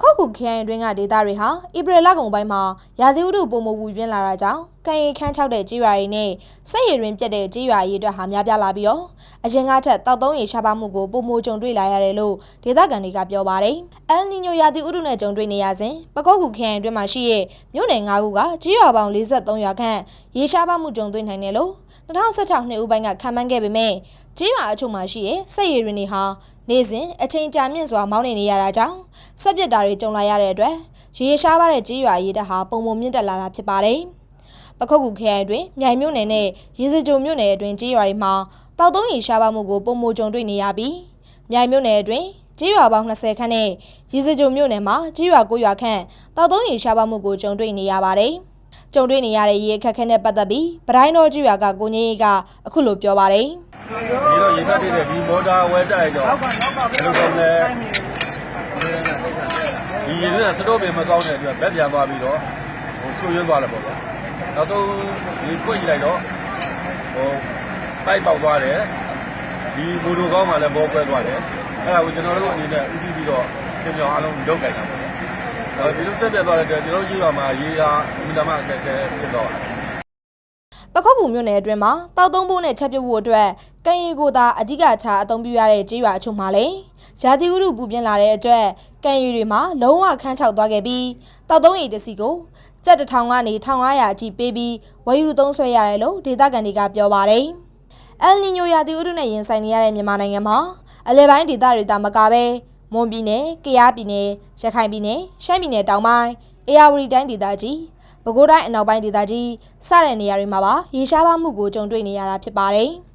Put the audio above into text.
ခုတ်ကူခရိုင်အတွင်းကဒေသတွေဟာဧပြီလကုန်ပိုင်းမှာရာသီဥတုပုံမပူပြင်းလာတာကြောင့်ကံရီခန်းချောက်တဲ့ကြေးရွာတွေနဲ့စက်ရည်တွင်ပြတ်တဲ့ကြေးရွာရေးအတွက်ဟာများပြားလာပြီးတော့အရင်ကထက်တောက်သုံးရေရှားပါမှုကိုပုံမကြုံတွေ့လာရတယ်လို့ဒေသခံတွေကပြောပါတယ်။အယ်နီညိုရာသီဥတုနဲ့ကြုံတွေ့နေရစဉ်ပခုတ်ကူခရိုင်အတွင်းမှာရှိတဲ့မြို့နယ်၅ခုကကြေးရွာပေါင်း43ရွာခန့်ရေရှားပါမှုကြုံတွေ့နိုင်တယ်လို့2016နှစ်ဦးပိုင်းကခံမှန်းခဲ့ပေမဲ့ကြေးရွာအချို့မှာရှိတဲ့စက်ရည်တွင်တွေဟာ နေ့စဉ်အချိန်ကြာမြင့်စွာမောင်းနေနေရတာကြောင့်ဆက်ပစ်တာတွေကြုံလာရတဲ့အတွက်ရေရှားပါတဲ့ကြေးရွာရေးတပ်ဟာပုံပုံမြင့်တက်လာတာဖြစ်ပါတယ်။ပခုတ်ကူခရိုင်အတွင်းမြိုင်မြို့နယ်နဲ့ရေစကြိုမြို့နယ်အတွင်းကြေးရွာတွေမှာတောက်သုံးရေရှားပါမှုကိုပုံမကြုံတွေ့နေရပြီးမြိုင်မြို့နယ်အတွင်းကြေးရွာပေါင်း20ခန့်နဲ့ရေစကြိုမြို့နယ်မှာကြေးရွာ9ရွာခန့်တောက်သုံးရေရှားပါမှုကိုကြုံတွေ့နေရပါတယ်။ကြုံတွေ့နေရတဲ့ရေအခက်အခဲနဲ့ပတ်သက်ပြီးပတိုင်းတော်ကြေးရွာကကိုငင်းကြီးကအခုလိုပြောပါတယ်။ ဒီတော့ရေခတ်တဲ့ဒီမော်တာဝဲတိုက်တော့ဘယ်လိုကောင်းလဲဒီရေကစတော့ပင်မကောင်းတဲ့အတွက်ဘက်ပြန်သွားပြီးတော့ဟိုချွတ်ရင်းသွားတယ်ပေါ့ဗျာနောက်ဆုံးဒီပွင့်ကြည့်လိုက်တော့ဟိုပိုက်ပေါက်သွားတယ်ဒီဘူဒိုကောင်းမှလည်းဘောကွဲသွားတယ်အဲ့ဒါကိုကျွန်တော်တို့အနေနဲ့ဦးစီးပြီးတော့ရှင်းပြအောင်အလုံးလုပ်ကြတာပေါ့ဗျာအဲ့ဒီလိုဆက်ပြတ်သွားတဲ့အတွက်ကျွန်တော်တို့ကြီးပါမှာရေကအမြဲတမ်းအခက်အခဲဖြစ်တော့တယ်ပခုတ်ကူမြို့နယ်အတွင်းမှာတောက်သုံးဖို့နဲ့ချက်ပြုတ်ဖို့အတွက် ကံရီကိုသာအဓိကထားအသုံးပြုရတဲ့ကြေးရွာအချို့မှာလည်းရာသီဥတုပူပြင်းလာတဲ့အတွက်ကံရီတွေမှာလုံးဝခန်းချောက်သွားခဲ့ပြီးတောက်သုံးရီတစ်စီကိုစက်တစ်ထောင်ကနေ1500အထိပေးပြီးဝယ်ယူသုံးဆွဲရတယ်လို့ဒေသခံတွေကပြောပါတယ်။အယ်နီညိုရာသီဥတုနဲ့ရင်ဆိုင်နေရတဲ့မြန်မာနိုင်ငံမှာအလဲပိုင်းဒေသတွေသာမကပဲမွန်ပြည်နယ်၊ကယားပြည်နယ်၊ရခိုင်ပြည်နယ်၊ရှမ်းပြည်နယ်တောင်ပိုင်း၊အေရဝတီတိုင်းဒေသကြီးပဲခူးတိုင်းအနောက်ပိုင်းဒေသကြီးစတဲ့နေရာတွေမှာပါရေရှားပါမှုကိုကြုံတွေ့နေရတာဖြစ်ပါတယ်။